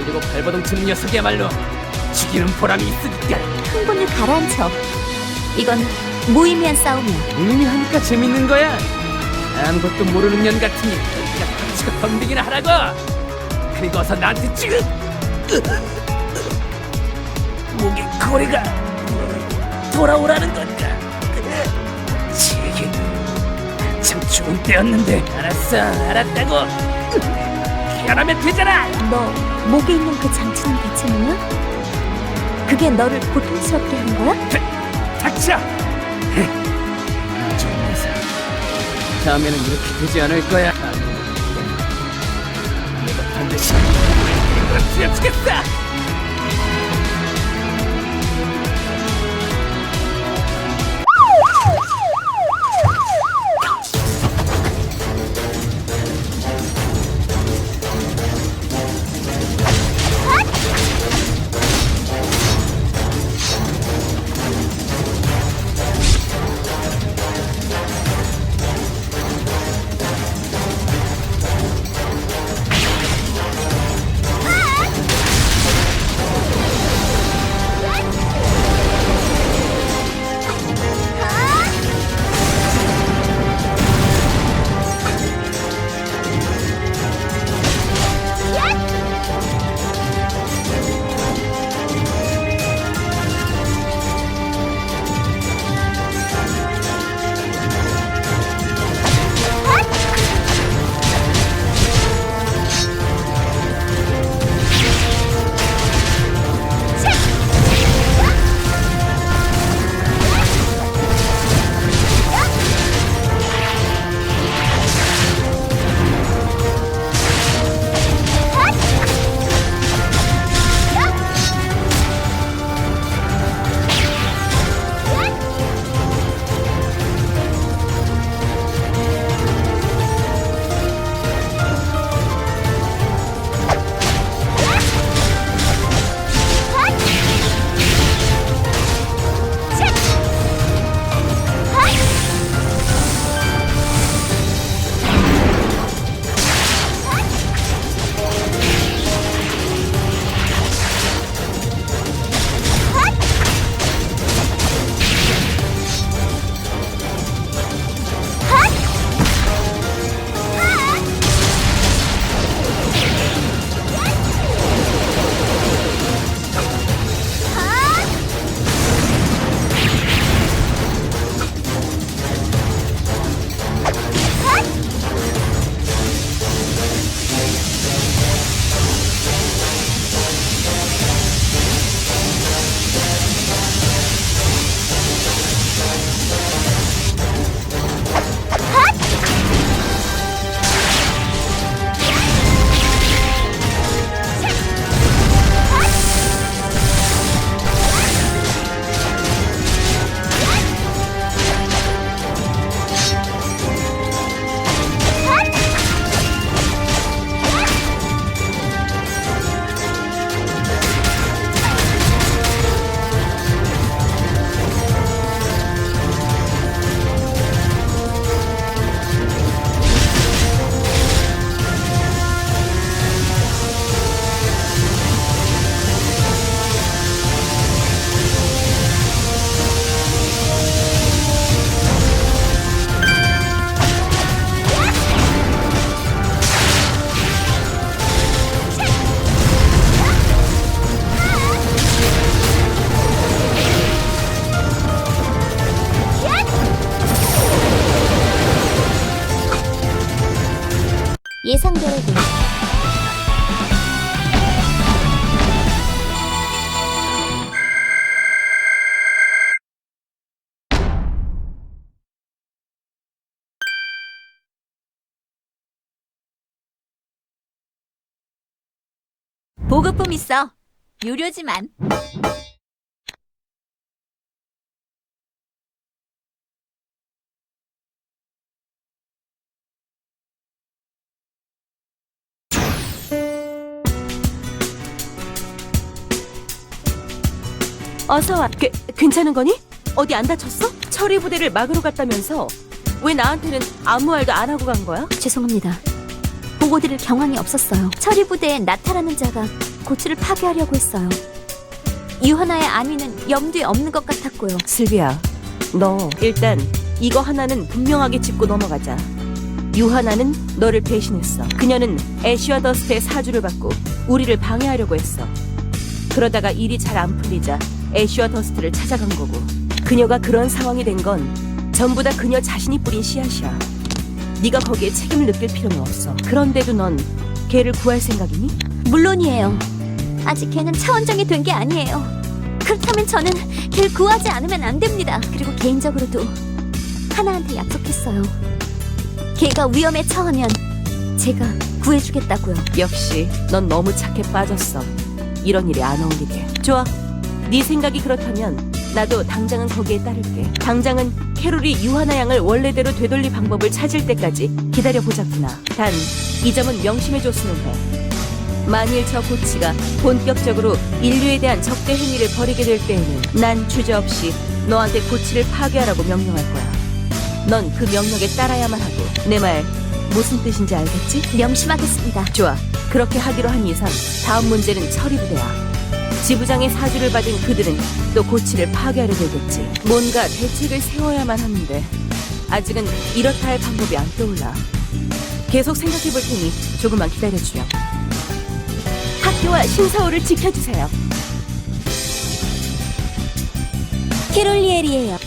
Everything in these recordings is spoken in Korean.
달리고 발버둥 치는 녀석이야말로 죽이는 보람이 있으니까. 흥분을 가라앉혀. 이건 무의미한 싸움이야. 의미하니까 재밌는 거야. 아무것도 모르는 년 같으니 여기가 닥치고 덤비기나 하라고. 그리고 어서 나한테 지금 목에 거리가 돌아오라는 건가 지금 참 좋은 때였는데. 알았어 알았다고. 기아라면 되잖아. 너 목에 있는 그 장치는 대체 뭐야? 그게 너를 고통스럽게 하는 거야? 닥쳐! 좋은 녀석. 다음에는 이렇게 되지 않을 거야. 내가 반드시 이걸 쥐어주겠어! 예상대로군. 보급품 있어. 유료지만. 어서 와. 그, 괜찮은 거니? 어디 안 다쳤어? 처리 부대를 막으러 갔다면서 왜 나한테는 아무 말도 안 하고 간 거야? 죄송합니다. 보고 드릴 경황이 없었어요. 처리 부대에 나타나는 자가 고치를 파괴하려고 했어요. 유하나의 안위는 염두에 없는 것 같았고요. 슬비야, 너 일단 이거 하나는 분명하게 짚고 넘어가자. 유하나는 너를 배신했어. 그녀는 애쉬와 더스트의 사주를 받고 우리를 방해하려고 했어. 그러다가 일이 잘 안 풀리자 애쉬와 더스트를 찾아간 거고. 그녀가 그런 상황이 된 건 전부 다 그녀 자신이 뿌린 씨앗이야. 네가 거기에 책임을 느낄 필요는 없어. 그런데도 넌 걔를 구할 생각이니? 물론이에요. 아직 걔는 차원정이 된 게 아니에요. 그렇다면 저는 걔를 구하지 않으면 안 됩니다. 그리고 개인적으로도 하나한테 약속했어요. 걔가 위험에 처하면 제가 구해주겠다고요. 역시 넌 너무 착해 빠졌어. 이런 일이 안 어울리게. 좋아. 네 생각이 그렇다면 나도 당장은 거기에 따를게. 당장은 캐롤이 유하나 양을 원래대로 되돌릴 방법을 찾을 때까지 기다려 보자꾸나. 단 이 점은 명심해 줬으면 해. 만일 저 고치가 본격적으로 인류에 대한 적대 행위를 벌이게 될 때에는 난 주저없이 너한테 고치를 파괴하라고 명령할 거야. 넌 그 명령에 따라야만 하고 내 말 무슨 뜻인지 알겠지? 명심하겠습니다. 좋아. 그렇게 하기로 한 이상 다음 문제는 처리 부대야. 지부장의 사주를 받은 그들은 또 고치를 파괴하려 들겠지. 뭔가 대책을 세워야만 하는데 아직은 이렇다 할 방법이 안 떠올라. 계속 생각해 볼 테니 조금만 기다려주렴. 학교와 신사호를 지켜주세요. 캐롤리엘이에요.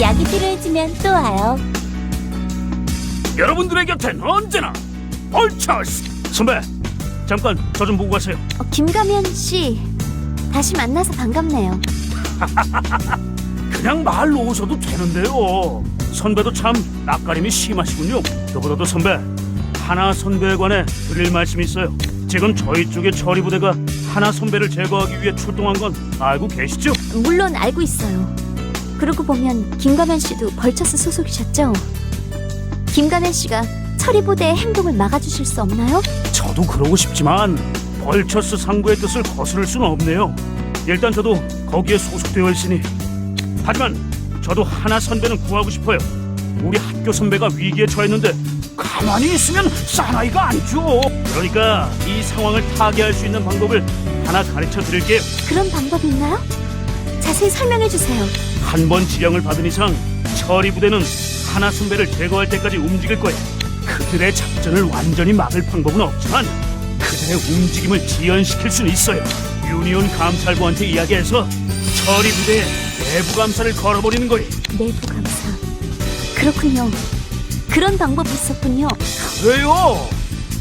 약이 필요해지면 또 와요. 여러분들의 곁엔 언제나 얼차스 선배 잠깐 저 좀 보고 가세요 어, 김가면 씨, 다시 만나서 반갑네요. 그냥 말로 오셔도 되는데요 선배도 참 낯가림이 심하시군요 그보다도 선배 하나 선배에 관해 드릴 말씀이 있어요 지금 저희 쪽의 처리 부대가 하나 선배를 제거하기 위해 출동한 건 알고 계시죠? 물론 알고 있어요. 그러고 보면 김가면 씨도 벌처스 소속이셨죠? 김가면 씨가 처리부대의 행동을 막아주실 수 없나요? 저도 그러고 싶지만 벌처스 상부의 뜻을 거스를 수는 없네요. 일단 저도 거기에 소속되어 있으니 하지만 저도 하나 선배는 구하고 싶어요. 우리 학교 선배가 위기에 처했는데 가만히 있으면 사나이가 아니죠. 그러니까 이 상황을 타개할 수 있는 방법을 하나 가르쳐 드릴게요. 그런 방법이 있나요? 자세히 설명해 주세요. 한 번 지령을 받은 이상 처리 부대는 하나 선배를 제거할 때까지 움직일 거예요. 그들의 작전을 완전히 막을 방법은 없지만 그들의 움직임을 지연시킬 수는 있어요. 유니온 감찰부한테 이야기해서 처리 부대에 내부 감사를 걸어버리는 거예요. 내부 감사. 그렇군요. 그런 방법이 있었군요. 왜요?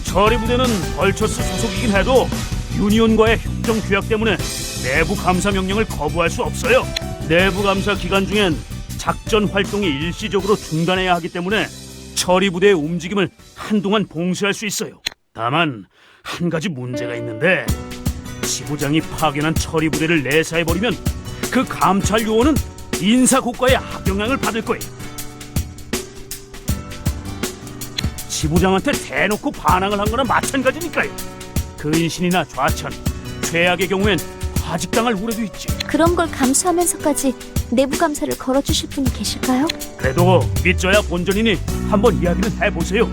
처리 부대는 벌처스 소속이긴 해도 유니온과의 협정 규약 때문에 내부 감사 명령을 거부할 수 없어요. 내부 감사 기간 중엔 작전 활동이 일시적으로 중단해야 하기 때문에 처리 부대의 움직임을 한동안 봉쇄할 수 있어요. 다만 한 가지 문제가 있는데 지부장이 파견한 처리 부대를 내사해 버리면 그 감찰 요원은 인사 고과의 악영향을 받을 거예요. 지부장한테 대놓고 반항을 한 거나 마찬가지니까요. 근신이나 좌천, 최악의 경우엔 하직당할 우려도 있지. 그런 걸 감수하면서까지 내부 감사를 걸어주실 분이 계실까요? 그래도 믿져야 본전이니 한번 이야기는 해보세요.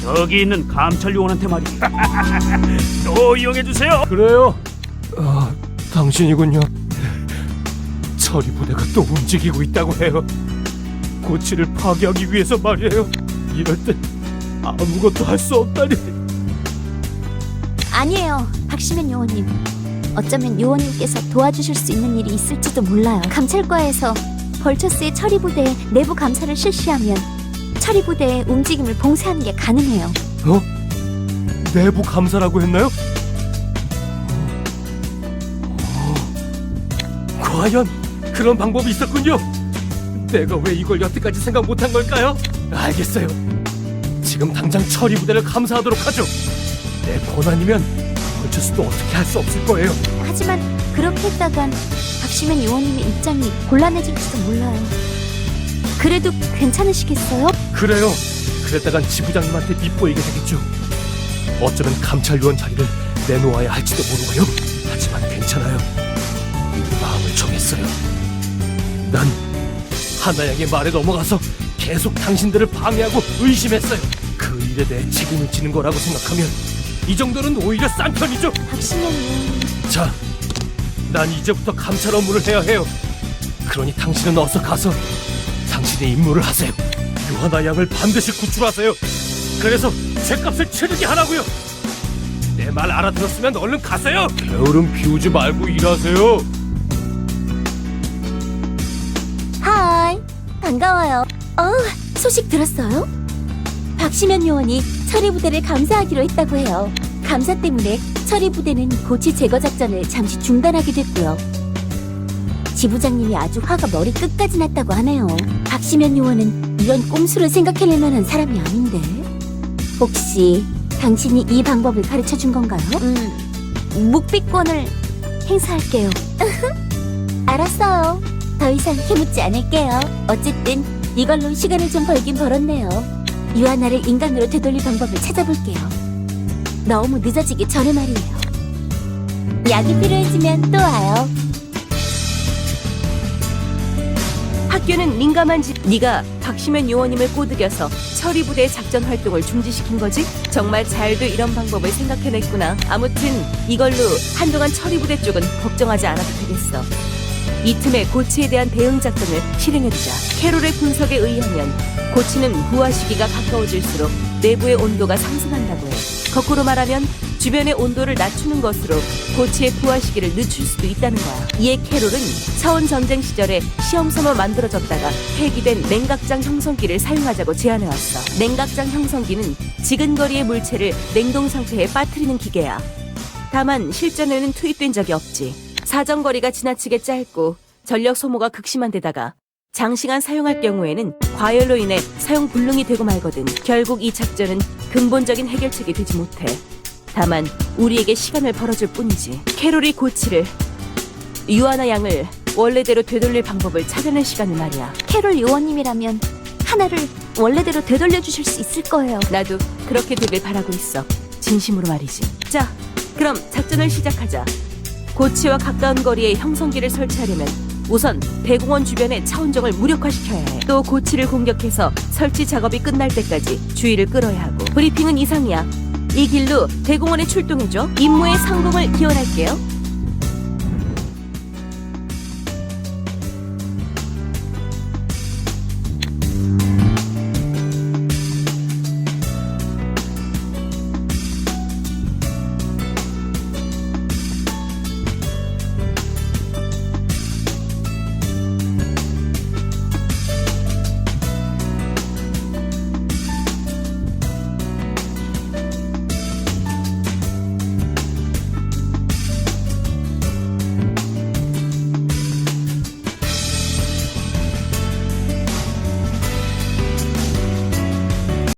저기 있는 감찰 요원한테 말이야. 또 이용해 주세요. 그래요? 아, 당신이군요. 처리 부대가 또 움직이고 있다고 해요. 고치를 파괴하기 위해서 말이에요. 이럴 때 아무것도 할 수 없다니. 아니에요. 박시면 요원님. 어쩌면 요원님께서 도와주실 수 있는 일이 있을지도 몰라요. 감찰과에서 벌처스의 처리부대의 내부 감사를 실시하면 처리부대의 움직임을 봉쇄하는 게 가능해요. 어? 내부 감사라고 했나요? 어, 과연 그런 방법이 있었군요. 내가 왜 이걸 여태까지 생각 못한 걸까요? 알겠어요. 지금 당장 처리 부대를 감사하도록 하죠. 내 권한이면 벌처스도 어떻게 할 수 없을 거예요. 하지만 그렇게 했다간 박시면 요원님의 입장이 곤란해질지도 몰라요. 그래도 괜찮으시겠어요? 그래요. 그랬다간 지부장님한테 밉보이게 되겠죠. 어쩌면 감찰 요원 자리를 내놓아야 할지도 모르고요. 하지만 괜찮아요. 이미 마음을 정했어요. 난 하나양의 말에 넘어가서 계속 당신들을 방해하고 의심했어요. 그 일에 대해 책임을 지는 거라고 생각하면 이 정도는 오히려 싼 편이죠. 박신현님, 자, 난 이제부터 감찰 업무를 해야 해요. 그러니 당신은 어서 가서 당신의 임무를 하세요. 유하나 양을 반드시 구출하세요. 그래서 죗값을 치르게 하라고요. 내 말 알아들었으면 얼른 가세요. 게으름 피우지 말고 일하세요. 하이, 반가워요. 어, 소식 들었어요? 박시면 요원이 처리 부대를 감사하기로 했다고 해요. 감사 때문에 처리 부대는 고치 제거 작전을 잠시 중단하게 됐고요. 지부장님이 아주 화가 머리 끝까지 났다고 하네요. 박시면 요원은 이런 꼼수를 생각해낼 만한 사람이 아닌데. 혹시 당신이 이 방법을 가르쳐 준 건가요? 음, 묵비권을 행사할게요. 알았어요. 더 이상 해묻지 않을게요. 어쨌든 이걸로 시간을 좀 벌긴 벌었네요. 유아나를 인간으로 되돌릴 방법을 찾아볼게요. 너무 늦어지기 전에 말이에요. 약이 필요해지면 또 와요. 학교는 민감한 집. 네가 박시면 요원님을 꼬드겨서 처리 부대의 작전 활동을 중지시킨 거지? 정말 잘도 이런 방법을 생각해냈구나. 아무튼 이걸로 한동안 처리 부대 쪽은 걱정하지 않아도 되겠어. 이 틈에 고치에 대한 대응 작전을 실행해두자. 캐롤의 분석에 의하면 고치는 부하 시기가 가까워질수록 내부의 온도가 상승한다고 해. 거꾸로 말하면 주변의 온도를 낮추는 것으로 고치의 부하 시기를 늦출 수도 있다는 거야. 이에 캐롤은 차원 전쟁 시절에 시험삼아 만들어졌다가 폐기된 냉각장 형성기를 사용하자고 제안해왔어. 냉각장 형성기는 지근거리의 물체를 냉동 상태에 빠뜨리는 기계야. 다만 실전에는 투입된 적이 없지. 사정거리가 지나치게 짧고 전력 소모가 극심한 데다가 장시간 사용할 경우에는 과열로 인해 사용 불능이 되고 말거든. 결국 이 작전은 근본적인 해결책이 되지 못해. 다만 우리에게 시간을 벌어줄 뿐이지. 캐롤이 고치를 유아나 양을 원래대로 되돌릴 방법을 찾아낼 시간을 말이야. 캐롤 요원님이라면 하나를 원래대로 되돌려 주실 수 있을 거예요. 나도 그렇게 되길 바라고 있어. 진심으로 말이지. 자, 그럼 작전을 시작하자. 고치와 가까운 거리에 형성기를 설치하려면 우선 대공원 주변의 차원정을 무력화시켜야 해. 또 고치를 공격해서 설치 작업이 끝날 때까지 주의를 끌어야 하고. 브리핑은 이상이야. 이 길로 대공원에 출동해줘. 임무의 성공을 기원할게요.